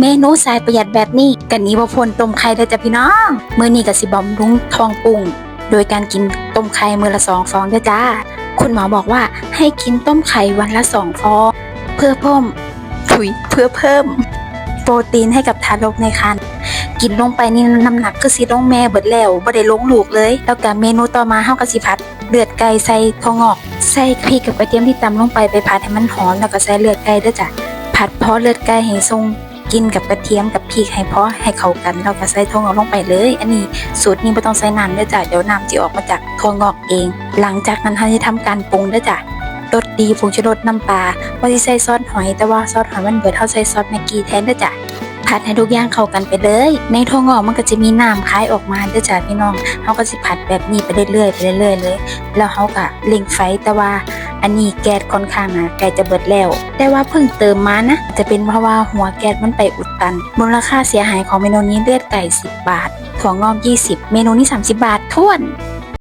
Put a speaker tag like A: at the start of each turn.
A: เมนูสายประหยัดแบบนี้กันนี้ว่าพลต้มไข่ได้จ้ะพี่น้องมื้อนี้ก็สิบำรุงทองปุงโดยการกินต้มไข่มื้อละสองฟองเด้อจ้า คุณหมอบอกว่าให้กินต้มไข่วันละสองฟองเพื่อเพิ่มถุยเพื่อเพิ่ม โปรตีนให้กับทารกในครรภ์กินลงไปนี่น้ำหนักคือสิลงแม่เบิดแล้วบ่ได้ลงลูกเลย แล้วก็เมนูต่อมาเฮาก็สิผัดเลือดไก่ใส่ถั่งอกใส่พริกกับกระเทียมที่ตำลงไปไปผัดให้มันหอมแล้วก็ใส่เลือดไก่ด้วยจ้ะผัดเพาะเลือดไก่ให้ทรง กินกับกระเทียมกับพริกให้พาะให้เข้ากันแล้วก็ใส่ถั่วงอกลงไปเลย อันนี้สูตรนี้ไม่ต้องใส่น้ำด้วยจ้ะเดี๋ยวน้ำจะออกมาจากถั่วงอกเอง หลังจากนั้นเราจะทำการปรุงด้วยจ้ะรสดีผงชูรสน้ำปลาว่าที่ใส่ซอสหอย แต่ว่าซอสหอยมันเบิดเท่าใส่ซอสแม็กกี้แทนด้วยจ้ะผัดให้ทุกอย่างเข้ากันไปเลย ในถั่วงอกมันก็จะมีน้ำคล้ายออกมาเด้วยจ้ะพี่น้องเขาก็สิผัดแบบนี้ไปเรื่อยๆไปเรื่อยๆเลย แล้วเขาก็เล็งไฟแต่ว่า อันนี้แก๊สค่อนข้างนะใกล้จะเบิดแล้ว แต่ว่าเพิ่งเติมมานะ จะเป็นเพราะว่าหัวแก๊สมันไปอุดตัน มูลค่าเสียหายของเมนูนี้เลือดไก่ 10 บาท ถั่วงอก 20 เมนูนี้ 30 บาทท้วน